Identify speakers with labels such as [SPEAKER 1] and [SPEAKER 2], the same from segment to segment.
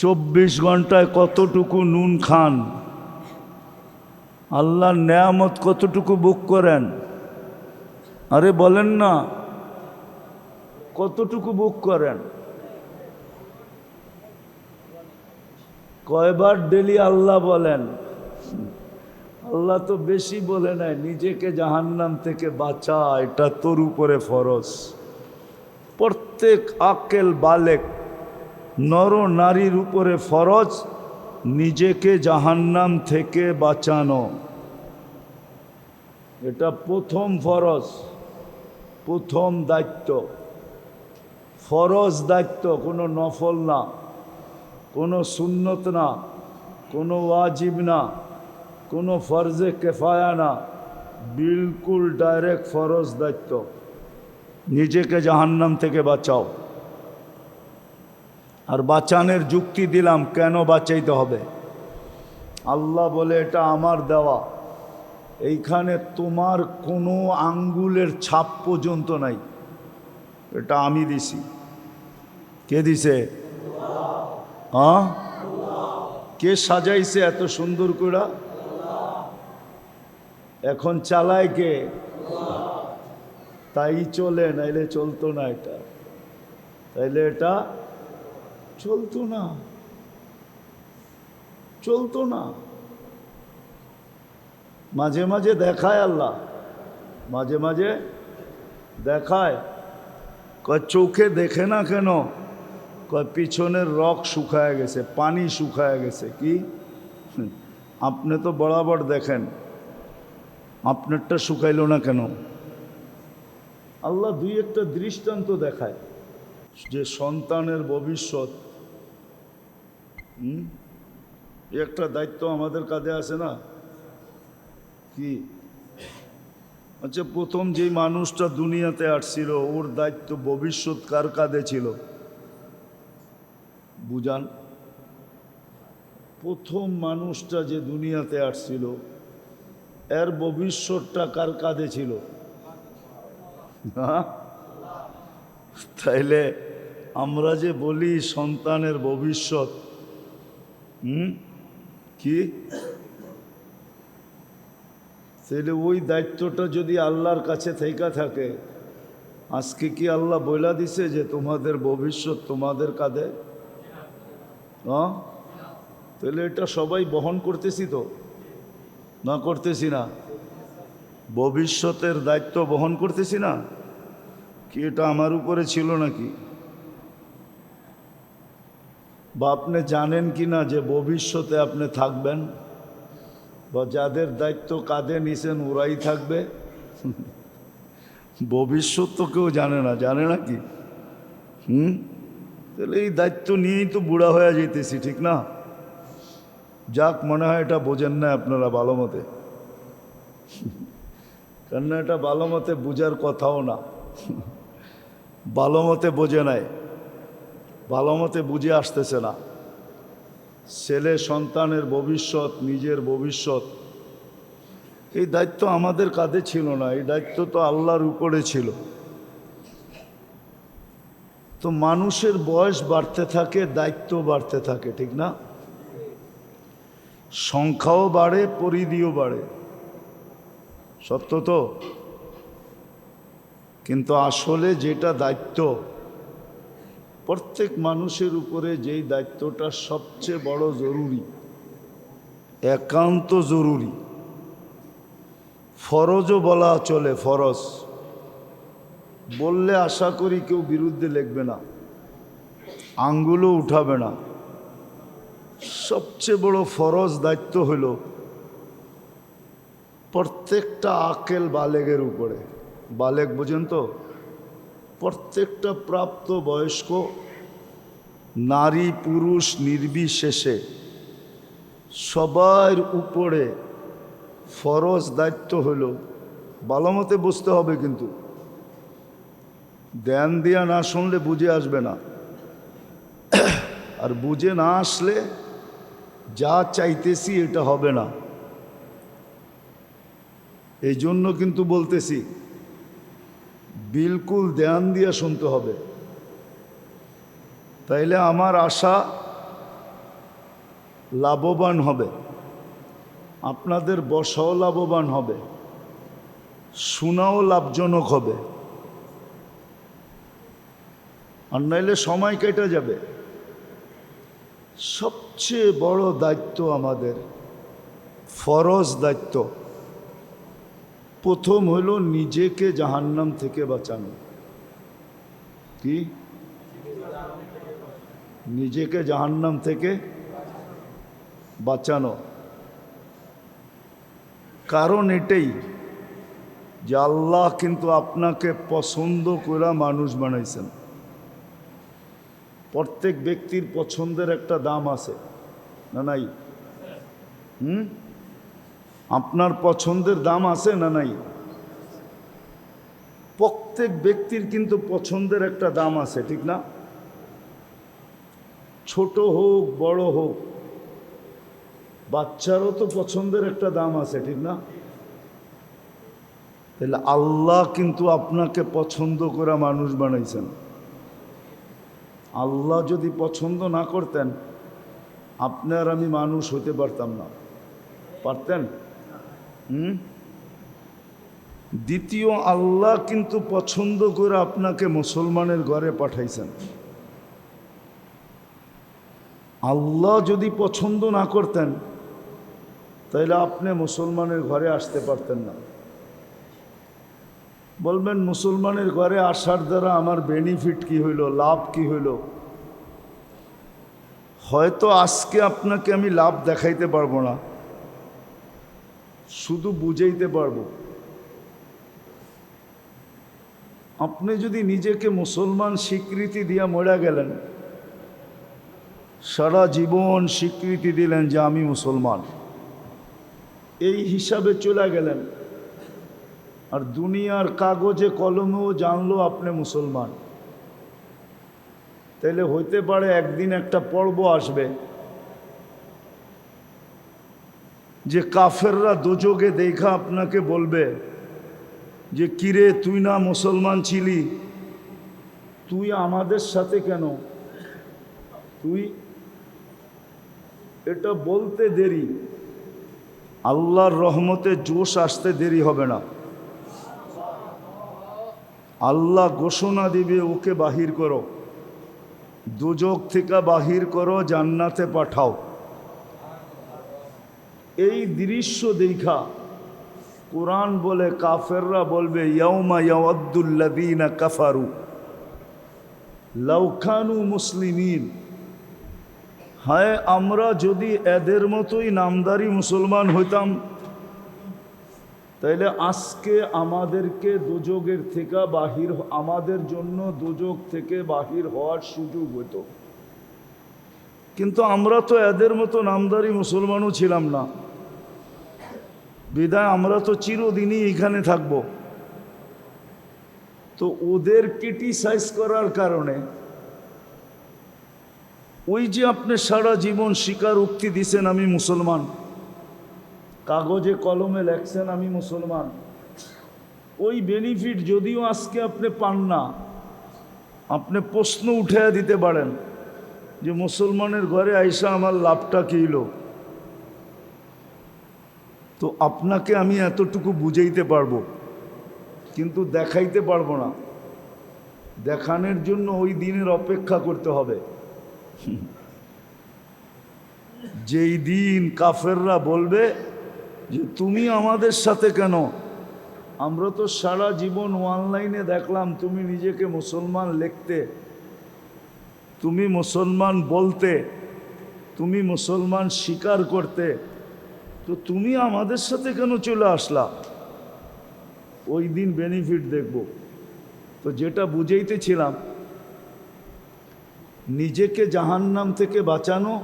[SPEAKER 1] চব্বিশ ঘন্টায় কতটুকু নুন খান? আল্লাহর নেয়ামত কতটুকু বুক করেন? আরে বলেন না, কতটুকু বুক করেন? কয়বার ডেলি আল্লাহ বলেন? আল্লাহ তো বেশি বলে নাই, নিজেকে জাহান্নাম থেকে বাঁচা, এটা তোর উপরে ফরজ। প্রত্যেক আকেল বালেক নর নারীর উপরে ফরজ, নিজেকে জাহান্নাম থেকে বাঁচানো। এটা প্রথম ফরজ, প্রথম দায়িত্ব। ফরজ দায়িত্ব, কোনো নফল না, কোনো সুন্নত না, কোনো ওয়াজিব না, কোনো ফরজে কেফায়া না, বিলকুল ডাইরেক্ট ফরজ দায়িত্ব। নিজেকে জাহান্নাম থেকে বাঁচাও। আর বাঁচানের যুক্তি দিলাম, কেন বাঁচাইতে হবে? আল্লাহ বলে, এটা আমার দেওয়া। এইখানে তোমার কোনো আঙ্গুলের ছাপ পর্যন্ত নাই। এটা আমি দিছি। কে দিছে? হ্যাঁ? কে সাজাইছে এত সুন্দর করে এখন চালায় কে? তাই চলে, নাইলে চলতো না এটা। তাইলে এটা চলতো না। চলতো না। মাঝে মাঝে দেখায় আল্লাহ। মাঝে মাঝে দেখায়। কয় চোখে দেখে না কেন? কয় পিছনের রক শুকায় গেছে, পানি শুকায় গেছে, কি? আপনি তো বরাবর দেখেন। আপনারটা শুকাইল না কেন? আল্লাহ দুই একটা দৃষ্টান্ত দেখায়। যে সন্তানের ভবিষ্যৎ একটা দায়িত্ব আমাদের কাঁধে আছে না। কি? আচ্ছা প্রথম যেই মানুষটা দুনিয়াতে আসছিল, ওর দায়িত্ব ভবিষ্যৎ কার কাঁধে ছিল? বুঝান। প্রথম মানুষটা যে দুনিয়াতে আসছিল, এর ভবিষ্যৎটা কার কাঁধে ছিল? তাইলে আমরা যে বলি সন্তানের ভবিষ্যৎ হুম? কি? তাহলে ওই দায়িত্বটা যদি আল্লাহর কাছে থেকা থাকে, আজকে কি আল্লাহ বইলা দিছে যে তোমাদের ভবিষ্যৎ তোমাদের কাঁধে? তাহলে এটা সবাই বহন করতেছি তো। না করতেছি না। ভবিষ্যতের দায়িত্ব বহন করতেছি না? কি এটা আমার উপরে ছিল নাকি? বা আপনি জানেন কি না যে ভবিষ্যতে আপনি থাকবেন? বা যাদের দায়িত্ব কাঁধে নিছেন ওরাই থাকবে? ভবিষ্যৎ তো কেউ জানে না জানে না কি? হুম? তাহলে এই দায়িত্ব নিয়েই তো বুড়া হয়ে যেতেছি ঠিক না? যাক, মনে হয় এটা বোঝেন না আপনারা ভালো মতে। কেননা এটা ভালো মতে বোঝার কথাও না। ভালো মতে বোঝে নাই। ভালো মতে বুঝে আসতেছে না। ছেলে সন্তানের ভবিষ্যৎ, নিজের ভবিষ্যৎ, এই দায়িত্ব আমাদের কাঁধে ছিল না, এই দায়িত্ব তো আল্লাহর উপরে ছিল। তো মানুষের বয়স বাড়তে থাকে, দায়িত্ব বাড়তে থাকে, ঠিক না? সংখ্যাও বাড়ে, পরিধিও বাড়ে। সত্য তো? কিন্তু আসলে যেটা দায়িত্ব প্রত্যেক মানুষের উপরে যেই দায়িত্বটা সবচেয়ে বড় জরুরি, একান্ত জরুরি। ফরজও বলা চলে ফরজ। বললে আশা করি কেউ বিরুদ্ধে লিখবে না, আঙ্গুলও উঠাবে না। সবচেয়ে বড় ফরজ দায়িত্ব হইল প্রত্যেকটা আকেল বালেগের উপরে। বালেক বোঝেন তো? প্রত্যেকটা প্রাপ্ত বয়স্ক নারী পুরুষ নির্বিশেষে সবার উপরে ফরজ দায়িত্ব হইল ভালো মতে বুঝতে হবে কিন্তু। ধ্যান দিয়া না শুনলে বুঝে আসবে না। আর বুঝে না আসলে যা চাইতেছি এটা হবে না। এই জন্য কিন্তু বলতেছি, বিলকুল ধ্যান দিয়ে শুনতে হবে। তাইলে আমার আশা লাভবান হবে। আপনাদের বসাও লাভবান হবে। শোনাও লাভজনক হবে। আর নাইলে সময় কেটে যাবে। সবচেয়ে বড় দায়িত্ব আমাদের, ফরজ দায়িত্ব। প্রথম হলো নিজেকে জাহান্নাম থেকে বাঁচানো। কি? নিজেকে জাহান্নাম থেকে বাঁচানো। কারণ এটাই যে আল্লাহ কিন্তু আপনাকে পছন্দ করে মানুষ বানাইছেন। প্রত্যেক ব্যক্তির পছন্দের একটা দাম আছে, না নাই? হুম? আপনার পছন্দের দাম আছে না নাই? প্রত্যেক ব্যক্তির কিন্তু পছন্দের একটা দাম আছে, ঠিক না? ছোট হোক, বড় হোক, বাচ্চারও তো পছন্দের একটা দাম আছে, ঠিক না? তাহলে আল্লাহ কিন্তু আপনাকে পছন্দ করা মানুষ বানাইছেন। আল্লাহ যদি পছন্দ না করতেন, আপনার আমি মানুষ হতে পারতাম না। পারতেন? হুম? দ্বিতীয়, আল্লাহ কিন্তু পছন্দ করে আপনাকে মুসলমানের ঘরে পাঠাইছেন। আল্লাহ যদি পছন্দ না করতেন তাহলে আপনি মুসলমানের ঘরে আসতে পারতেন না। বলবেন, মুসলমানের ঘরে আসার দ্বারা আমার বেনিফিট কি হইল, লাভ কি হইল? হয়তো আজকে আপনাকে আমি লাভ দেখাইতে পারব না, শুধু বুঝাইতে পারব। আপনি যদি নিজেকে মুসলমান স্বীকৃতি দিয়া মরা গেলেন সারা জীবন স্বীকৃতি দিলেন যে আমি মুসলমান। এই হিসাবে চলে গেলেন। আর দুনিয়ার কাগজে কলমেও জানলো আপনি মুসলমান। তাইলে হইতে পারে একদিন একটা পর্ব আসবে যে কাফেররা দুযোগে দেখা আপনাকে বলবে যে, কিরে, তুই না মুসলমান ছিলি? তুই আমাদের সাথে কেন? তুই এটা বলতে দেরি। আল্লাহর রহমতে জোশ আসতে দেরি হবে না। আল্লাহ ঘোষণা দিবে, ওকে বাহির করো। দুযোগ থেকে বাহির করো, জান্নাতে পাঠাও। এই দৃশ্য দেখা কোরআন বলে, কাফেররা বলবে ইয়ৌমা ইয়াওয়াদ্দুল্লাদিনা কাফারু। লাউখানু মুসলিমিন। হায়, আমরা যদি এদের মতোই নামদারি মুসলমান হইতাম, তাইলে আজকে আমাদেরকে দুযোগের থেকে বাহির আমাদের জন্য দুযোগ থেকে বাহির হওয়ার সুযোগ হতো কিন্তু আমরা তো এদের মতো নামদারি মুসলমানও ছিলাম না। বিদায়, আমরা তো চিরদিনই এখানে থাকব। তো ওদের ক্রিটিসাইজ করার কারণে ওই যে আপনি সারা জীবন স্বীকার উক্তি দিছেন আমি মুসলমান। কাগজে কলমে লেখছেন আমি মুসলমান। ওই বেনিফিট যদিও আজকে আপনি পান না, আপনি প্রশ্ন উঠে দিতে পারেন যে মুসলমানের ঘরে আইসা আমার লাভটা কী হলো তো আপনাকে আমি এতটুকু বুঝাইতে পারব, কিন্তু দেখাইতে পারব না। দেখানোর জন্য ওই দিনের অপেক্ষা করতে হবে। যেই দিন কাফেররা বলবে যে, তুমি আমাদের সাথে কেন? আমরা তো সারা জীবন অনলাইনে দেখলাম, তুমি নিজেকে মুসলমান লিখতে, তুমি মুসলমান বলতে, তুমি মুসলমান স্বীকার করতে, তো তুমি আমাদের সাথে কেন চলে আসলা? ওই দিন বেনিফিট দেখব। তো যেটা বুঝাইতেছিলাম নিজেকে জাহান্নাম থেকে বাঁচানো,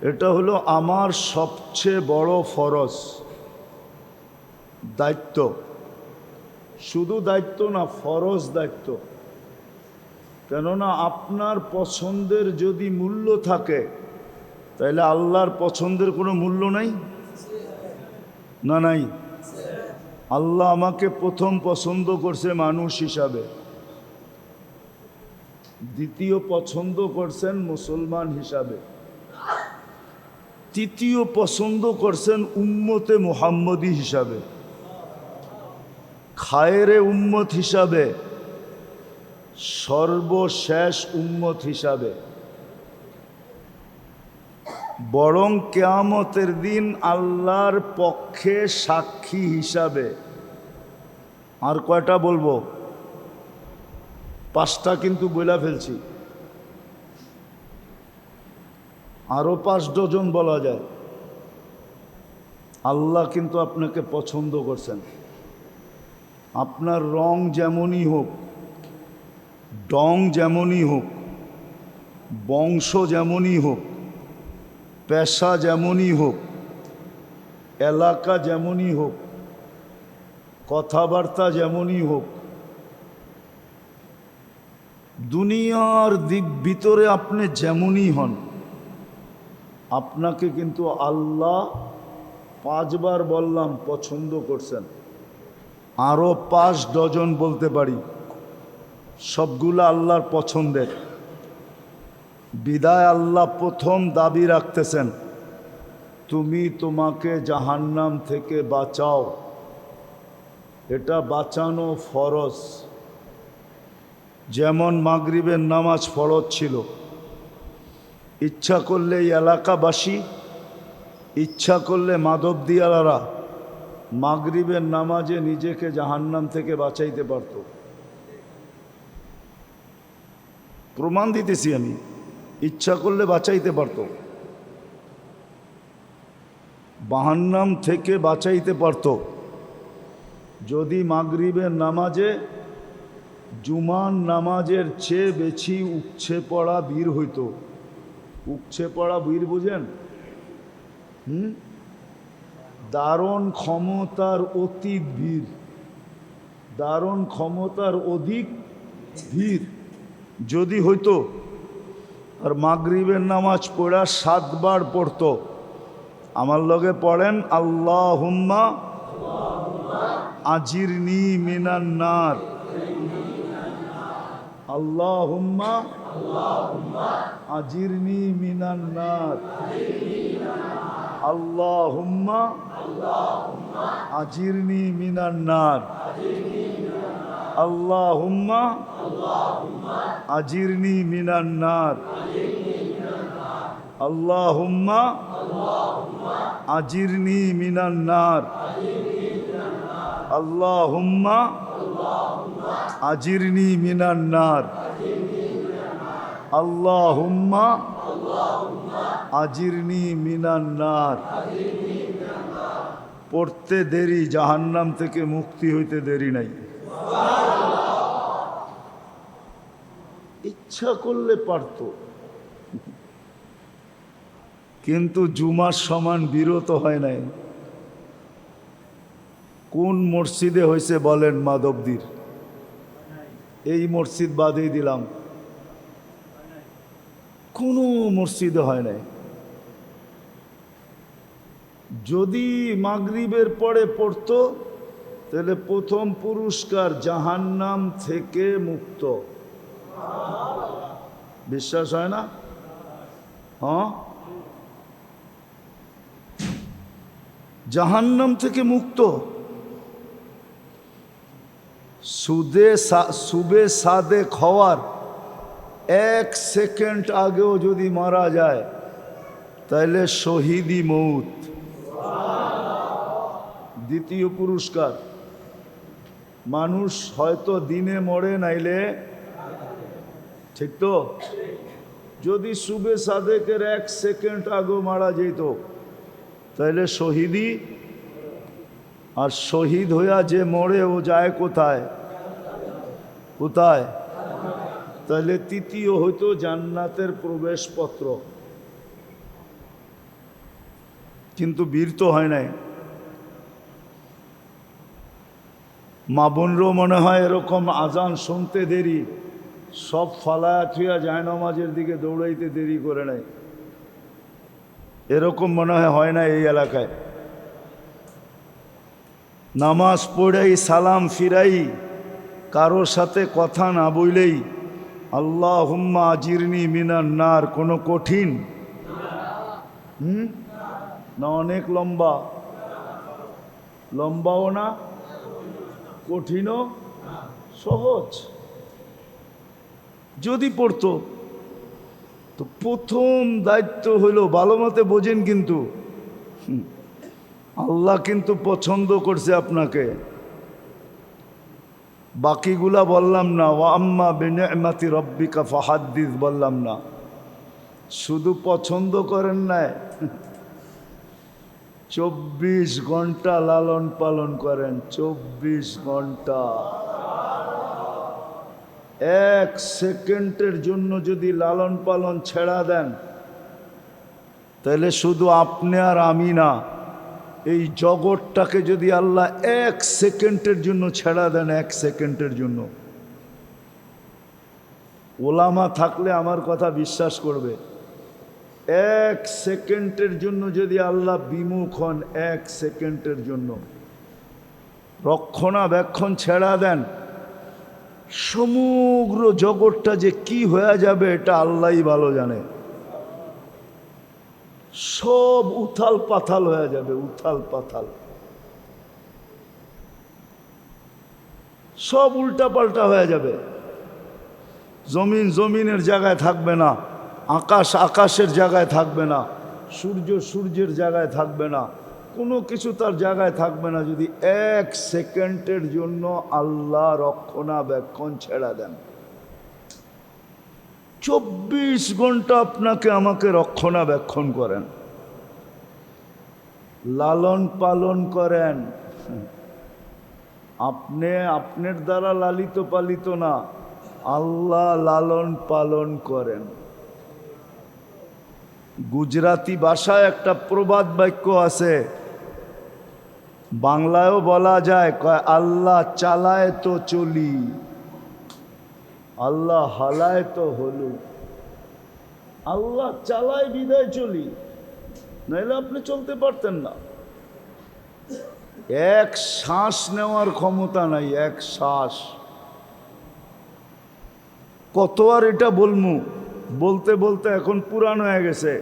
[SPEAKER 1] এটা হলো আমার সবচেয়ে বড় ফরজ। দায়িত্ব। শুধু দায়িত্ব না, ফরজ দায়িত্ব। কেননা আপনার পছন্দের যদি মূল্য থাকে তাহলে আল্লাহর পছন্দের কোনো মূল্য নাই? না, নাই। আল্লাহ আমাকে প্রথম পছন্দ করছে মানুষ হিসাবে। দ্বিতীয় পছন্দ করছেন মুসলমান হিসাবে। তৃতীয় পছন্দ করছেন উম্মতে মুহাম্মদী হিসাবে। খায়েরে উম্মত হিসাবে, সর্বশেষ উম্মত হিসাবে। বরং কেয়ামতের দিন আল্লাহর পক্ষে সাক্ষী হিসাবে। আর কয়টা বলব? পাঁচটা কিন্তু বইলা ফেলছি। আরও পাঁচ ডজন বলা যায়। আল্লাহ কিন্তু আপনাকে পছন্দ করছেন। আপনার রং যেমনই হোক, ডং যেমনই হোক, বংশ যেমনই হোক, পেশা যেমনই হোক, এলাকা যেমনই হোক, কথাবার্তা যেমনই হোক দুনিয়ার দিক ভিতরে আপনি যেমনই হন, আপনাকে কিন্তু আল্লাহ পাঁচবার বললাম পছন্দ করছেন। আরও পাঁচ ডজন বলতে পারি। সবগুলো আল্লাহর পছন্দের। বিদায় আল্লাহ প্রথম দাবি রাখতেছেন, তুমি তোমাকে জাহান্নাম থেকে বাঁচাও। এটা বাঁচানো ফরজ। যেমন মাগরিবের নামাজ ফরজ ছিল। ইচ্ছা করলে এই এলাকাবাসী, ইচ্ছা করলে মাধব দিয়ালারা মাগরিবের নামাজে নিজেকে জাহান্নাম থেকে বাঁচাইতে পারত। প্রমাণ দিতেছি আমি, ইচ্ছা করলে বাঁচাইতে পারত। বাহান্নাম থেকে বাঁচাইতে পারত। যদি মাগরিবের নামাজে জুমান নামাজের চেয়ে বেশি উপছে পড়া বীর হইতো। উপছে পড়া বীর বুঝেন? হুম? দারুণ ক্ষমতার অতীত বীর। দারুণ ক্ষমতার অধিক বীর যদি হইতো, আর মাগরিবের নামাজ পড়া সাতবার পড়তো। আমার লগে পড়েন আল্লাহ হুম্মা আজিরনি মিনান্নার আল্লাহ হুম্মা আজিরনি মিনান্নার আল্লাহ হুম্মা আজিরনি মিনান্নার আল্লাহ হুম্মা আজিরনি মিনান্নার আল্লাহ হুম্মা আজিরনি মিনান্নার আল্লাহ হুম্মা আজিরনি মিনান্নার আল্লাহ হুম্মা আজিরনি মিনান্নার পড়তে দেরি, জাহান্নাম থেকে মুক্তি হইতে দেরি নাই। ইচ্ছা করলে পারত। কিন্তু জুমার সমান বিরত হয় নাই। কোন মসজিদে হয়েছে বলেন মাধবদীর? এই মসজিদ বাদেই দিলাম। কোনো মসজিদে হয় নাই। যদি মাগরিবের পরে পড়তো, তাহলে প্রথম পুরস্কার জাহান্নাম থেকে মুক্ত। বিশ্বাস হয় না? হ্যাঁ? জাহান্নাম থেকে মুক্ত। সুদে সুবে সাদে খাওয়ার এক সেকেন্ড আগেও যদি মারা যায় তাহলে শহীদি মৌত। দ্বিতীয় পুরস্কার। মানুষ হয়তো দিনে মরে নাইলে, ঠিক তো? যদি সুবে সাদেকের এক সেকেন্ড আগেও মারা যেত তাহলে শহীদি আর শহীদ হইয়া যে মরে, ও যায় কোথায়? কোথায়? তাহলে তৃতীয় হইতো জান্নাতের প্রবেশপত্র। কিন্তু বীর তো হয় নাই। মা বোনরও মনে হয় এরকম আজান শুনতে দেরি, সব ফালায়া থুয়া যায় নামাজের দিকে দৌড়াইতে দেরি করে নেয় এরকম মনে হয় হয় না এই এলাকায়। নামাজ পড়েই, সালাম ফিরাই, কারোর সাথে কথা না বইলেই আল্লাহ হুম্মা আজিরনি মিনার নার, কোনো কঠিন? হুম? না, অনেক লম্বা। লম্বাও না, কঠিনও, সহজ। যদি পড়তো, তো প্রথম দায়িত্ব হইল ভালো মতে বোঝেন কিন্তু। আল্লাহ কিন্তু পছন্দ করছে আপনাকে। বাকিগুলা বললাম না, ওয়া আম্মা বেনেমাতি রব্বিকা ফাহাদ্দিস বললাম না। শুধু পছন্দ করেন না চব্বিশ ঘণ্টা লালন পালন করেন, চব্বিশ ঘণ্টা। এক সেকেন্ডের জন্য যদি লালন পালন ছেড়া দেন, তাহলে শুধু আপনি আর আমি না। এই জগৎটাকে যদি আল্লাহ এক সেকেন্ডের জন্য ছেড়া দেন, এক সেকেন্ডের জন্য। ওলামা থাকলে আমার কথা বিশ্বাস করবে। এক সেকেন্ডের জন্য যদি আল্লাহ বিমুখ হন, এক সেকেন্ডের জন্য। রক্ষণাবেক্ষণ ছেড়া দেন। সমগ্র জগৎটা যে কি হয়ে যাবে, এটা আল্লাহই ভালো জানে। সব উথাল পাথাল হয়ে যাবে, উথাল পাথাল। সব উল্টা পাল্টা হয়ে যাবে। জমিন জমিনের জায়গায় থাকবে না, আকাশ আকাশের জায়গায় থাকবে না, সূর্য সূর্যের জায়গায় থাকবে না, কোনো কিছু তার জায়গায় থাকবে না যদি এক সেকেন্ডের জন্য আল্লাহ রক্ষণাবেক্ষণ ছেড়া দেন। চব্বিশ ঘণ্টা আপনাকে আমাকে রক্ষণাবেক্ষণ করেন। লালন পালন করেন। আপনি, আপনার দ্বারা লালিত পালিত না, আল্লাহ লালন পালন করেন। গুজরাতি ভাষায় একটা প্রবাদ বাক্য আছে, বাংলায়ও বলা যায়, কয়, আল্লাহ চালায় তো চলি। আল্লাহ হালায় তো হলু। আল্লাহ চালায় বিদায় চলি। নাইলে আপনি চলতে পারতেন না। এক শ্বাস নেওয়ার ক্ষমতা নাই, এক শ্বাস। কত আর এটা বলমু? বলতে বলতে এখন পুরান হয়ে গেছে।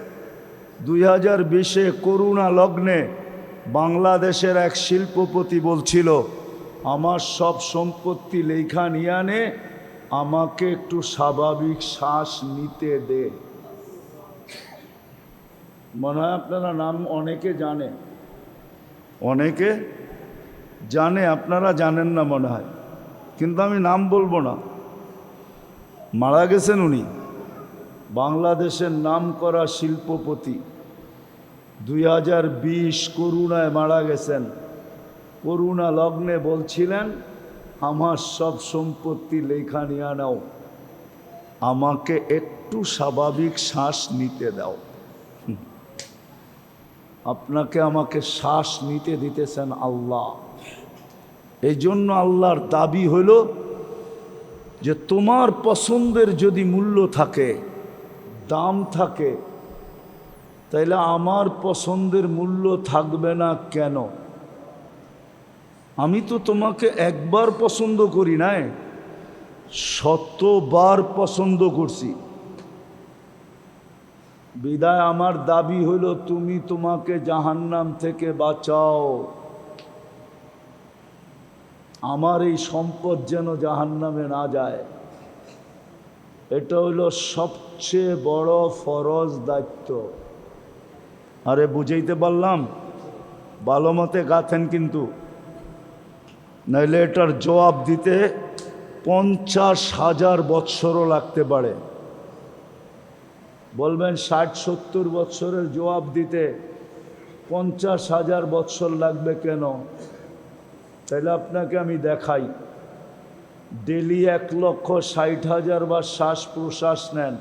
[SPEAKER 1] দুই হাজার বিশে করুণা লগ্নে বাংলাদেশের এক শিল্পপতি বলছিল, আমার সব সম্পত্তি লেখা নিয়ে আনে আমাকে একটু স্বাভাবিক শ্বাস নিতে দে। মনে হয় আপনারা নাম অনেকে জানে। অনেকে জানে, আপনারা জানেন না মনে হয়। কিন্তু আমি নাম বলব না। মারা গেছেন উনি। বাংলাদেশের নাম করা শিল্পপতি। দুই হাজার বিশ করুণায় মারা গেছেন। করুণা লগ্নে বলছিলেন আমার সব সম্পত্তি লেখা নিয়ে নাও। আমাকে একটু স্বাভাবিক শ্বাস নিতে দাও। আপনাকে আমাকে শ্বাস নিতে দিতেছেন আল্লাহ। এই জন্য আল্লাহর দাবি হইল যে তোমার পছন্দের যদি মূল্য থাকে, দাম থাকে, তাইলে আমার পছন্দের মূল্য থাকবে না কেন? আমি তো তোমাকে একবার পছন্দ করি নাই, শতবার পছন্দ করছি। বিদায় আমার দাবি হইল, তুমি তোমাকে জাহান্নাম থেকে বাঁচাও। আমার এই সম্পদ যেন জাহান্নামে না যায়। এটা হইল সবচেয়ে বড় ফরজ দায়িত্ব। আরে বুঝাইতে পারলাম? ভালো মতে গাথেন কিন্তু। নাইলে এটার জবাব দিতে পঞ্চাশ হাজার বৎসরও লাগতে পারে। বলবেন ষাট সত্তর বৎসরের জবাব দিতে পঞ্চাশ হাজার বৎসর লাগবে কেন? তাহলে আপনাকে আমি দেখাই। ডেলি এক লক্ষ ষাট হাজার বার শ্বাস প্রশ্বাস নেন।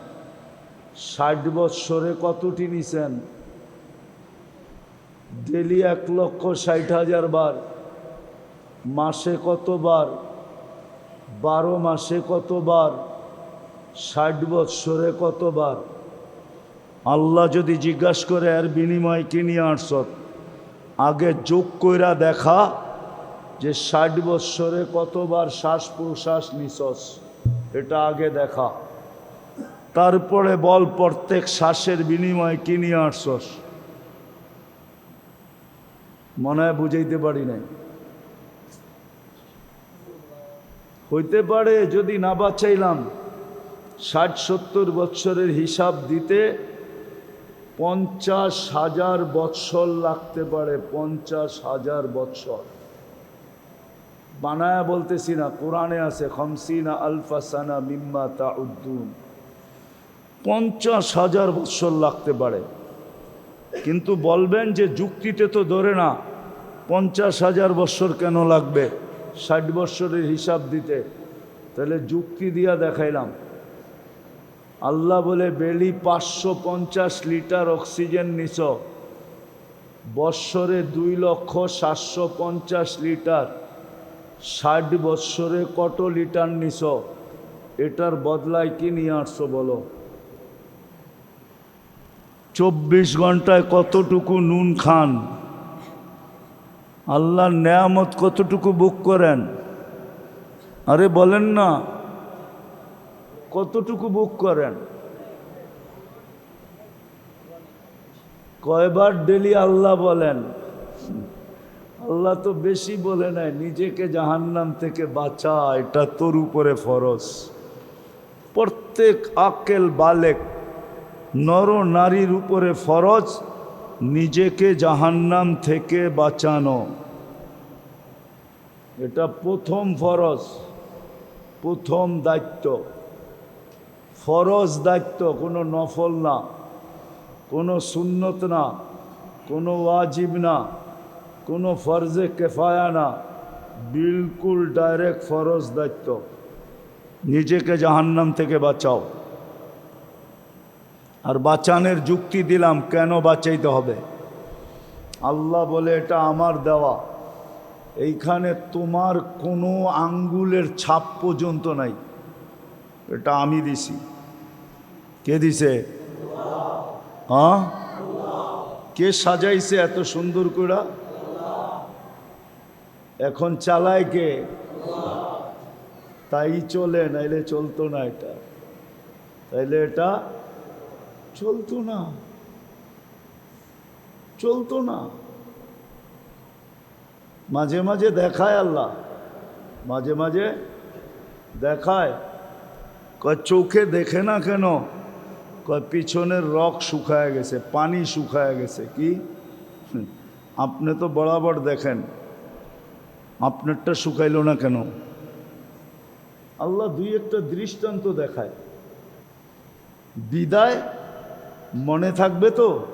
[SPEAKER 1] ষাট বৎসরে কতটি নিছেন? ডেলি এক লক্ষ ষাট হাজার বার মাসে কতবার, বারো মাসে কতবার, ষাট বৎসরে কতবার? আল্লাহ যদি জিজ্ঞাসা করে, এর বিনিময় কি নিয়ে আগে যোগ কইরা দেখা যে ষাট বৎসরে কতবার শ্বাস প্রশ্বাস নিছস, এটা আগে দেখা। তারপরে বল, প্রত্যেক শ্বাসের বিনিময়ে কি নিয়ে মনে হয় বুঝাইতে পারি নাই। হইতে পারে যদি না বাঁচাইলাম। ষাট সত্তর বৎসরের হিসাব দিতে পঞ্চাশ হাজার বৎসর লাগতে পারে, পঞ্চাশ হাজার বৎসর। বানায়া বলতেছি না, কোরআনে আছে, খমসিনা আলফাসানা মিম্মা তা উদ্দুন পঞ্চাশ হাজার বৎসর লাগতে পারে। কিন্তু বলবেন যে যুক্তিতে তো ধরে না, পঞ্চাশ হাজার বৎসর কেন লাগবে? ষাট বৎসরের হিসাব দিতে। তাহলে যুক্তি দিয়া দেখাইলাম। আল্লাহ বলে, বেলি পাঁচশো পঞ্চাশ লিটার অক্সিজেন নিছ। বৎসরে দুই লক্ষ সাতশো পঞ্চাশ লিটার। ষাট বৎসরে কত লিটার নিছ? এটার বদলায় কি নিয়ে আসছো বলো? চব্বিশ ঘন্টায় কতটুকু নুন খান? আল্লাহর নেয়ামত কতটুকু বুক করেন? আরে বলেন না। কতটুকু বুক করেন? কয়বার ডেলি আল্লাহ বলেন? আল্লাহ তো বেশি বলে নাই, নিজেকে জাহান্নাম থেকে বাঁচা, এটা তোর উপরে ফরজ। প্রত্যেক আকেল বালেক নর নারীর উপরে ফরজ নিজেকে জাহান্নাম থেকে বাঁচানো। এটা প্রথম ফরজ, প্রথম দায়িত্ব। ফরজ দায়িত্ব, কোনো নফল না, কোনো সুন্নত না, কোনো ওয়াজিব না, কোনো ফরজে কেফায়া না, বিলকুল ডাইরেক্ট ফরজ দায়িত্ব। নিজেকে জাহান্নাম থেকে বাঁচাও। আর বাঁচানের যুক্তি দিলাম, কেন বাঁচাইতে হবে? আল্লাহ বলে, এটা আমার দেওয়া। এইখানে তোমার কোনো আঙ্গুলের ছাপ পর্যন্ত নাই। এটা আমি দিছি। কে দিছে? হ্যাঁ? কে সাজাইছে এত সুন্দর করে এখন চালায় কে? তাই চলে, নাইলে চলতো না এটা। তাইলে এটা চলতো না। চলতো না। মাঝে মাঝে দেখায় আল্লাহ। মাঝে মাঝে দেখায়। কয় চোখে দেখে না কেন? কয় পিছনের রক শুকায় গেছে, পানি শুকায় গেছে। কি? আপনি তো বরাবর দেখেন। আপনারটা শুকাইলো না কেন? আল্লাহ দুই একটা দৃষ্টান্ত দেখায়। বিদায় মনে থাকবে তো?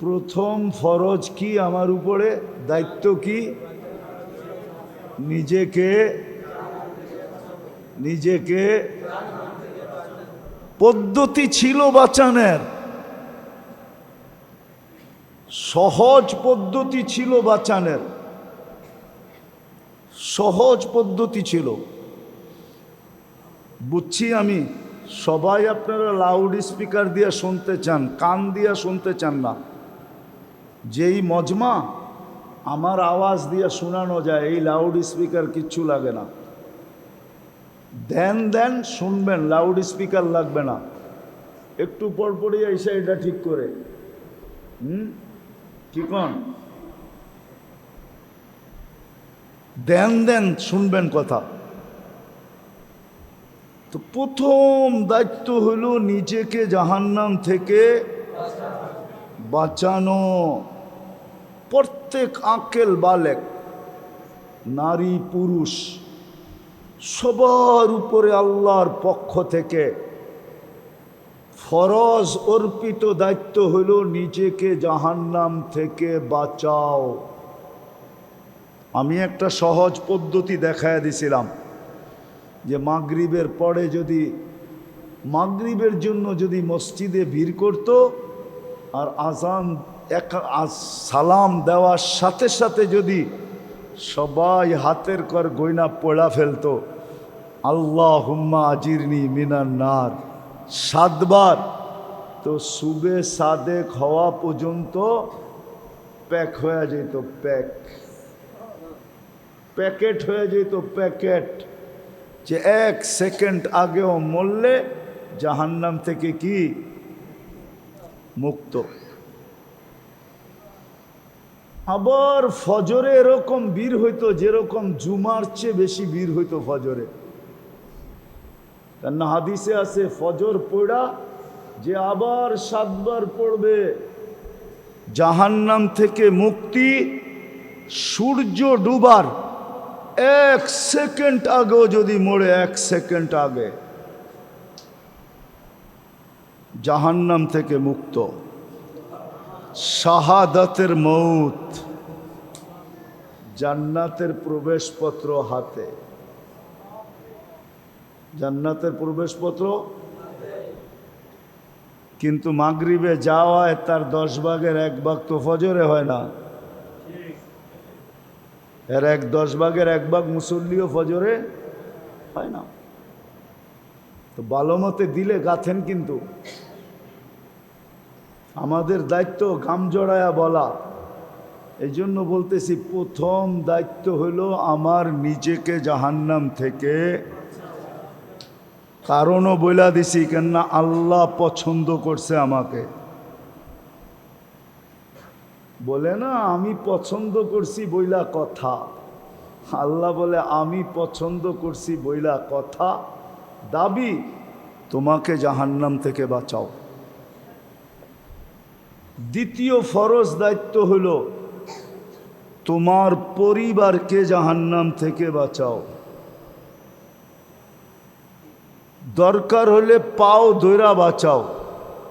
[SPEAKER 1] প্রথম ফরজ কি আমার উপরে? দায়িত্ব কি? নিজেকে নিজেকে পদ্ধতি ছিল বাঁচানের। সহজ পদ্ধতি ছিল বাঁচানের। সহজ পদ্ধতি ছিল। বুঝছি আমি? সবাই আপনারা লাউড স্পিকার দিয়ে শুনতে চান, কান দিয়ে শুনতে চান না। যেই মজমা, আমার আওয়াজ দিয়ে শোনানো যায়, এই লাউড স্পিকার কিচ্ছু লাগে না। দেন দেন শুনবেন লাউড স্পিকার লাগবে না। একটু পরপরই এসে এটা ঠিক করে। হুম? কি কন? দেন দেন শুনবেন কথা। তো প্রথম দায়িত্ব হলো নিজেকে জাহান্নাম থেকে বাঁচানো। প্রত্যেক আঁকেল বালেক, নারী, পুরুষ, সবার উপরে আল্লাহর পক্ষ থেকে ফরজ অর্পিত দায়িত্ব হইল নিজেকে জাহান্নাম থেকে বাঁচাও। আমি একটা সহজ পদ্ধতি দেখায় দিছিলাম। যে মাগরিবের পরে যদি, মাগরিবের জন্য যদি মসজিদে ভিড় করত আর আজান এক সালাম দেওয়ার সাথে সাথে যদি সবাই হাতের কর গয়না পড়া ফেলতো আল্লাহ হুম্মা আজিরনি মিনার নার। সাতবার। তো সুবে সাদেক হওয়া পর্যন্ত প্যাক হয়ে যেত প্যাক। প্যাকেট হয়ে যেত প্যাকেট। যে এক সেকেন্ড আগেও মরলে জাহান্নাম থেকে কি? মুক্ত। আবার ফজরে এরকম বীর হইতো যেরকম জুমার চেয়ে বেশি বীর হইতো ফজরে। কেন হাদিসে আছে, ফজর পড়া যে আবার সাতবার পড়বে, জাহান্নাম থেকে মুক্তি সূর্য ডুবার এক সেকেন্ড আগেও যদি মরে, এক সেকেন্ড আগে। জাহান্নাম থেকে মুক্ত। শাহাদাতের মৌত। জান্নাতের প্রবেশপত্র হাতে। জান্নাতের প্রবেশপত্র কিন্তু মাগরিবে যাওয়ায় তার দশ ভাগের এক ভাগ তো ফজরে হয় না। এর এক দশ ভাগের এক ভাগ মুসল্লিও ফজরে হয় না। তো ভালো মতে দিলে গাথেন কিন্তু। আমাদের দায়িত্ব গাম জড়ায়া বলা। এই জন্য বলতেছি, প্রথম দায়িত্ব হলো আমার নিজেকে জাহান্নাম থেকে কারণও বইলা দিছি, কেননা আল্লাহ পছন্দ করছে আমাকে। বলে, না, আমি পছন্দ করছি বইলা কথা। আল্লাহ বলে, আমি পছন্দ করছি বইলা কথা। দাবি, তোমাকে জাহান্নাম থেকে বাঁচাও। দ্বিতীয় ফরজ দায়িত্ব হল, তোমার পরিবারকে জাহান্নাম থেকে বাঁচাও। দরকার হলে পাও দৈরা বাঁচাও।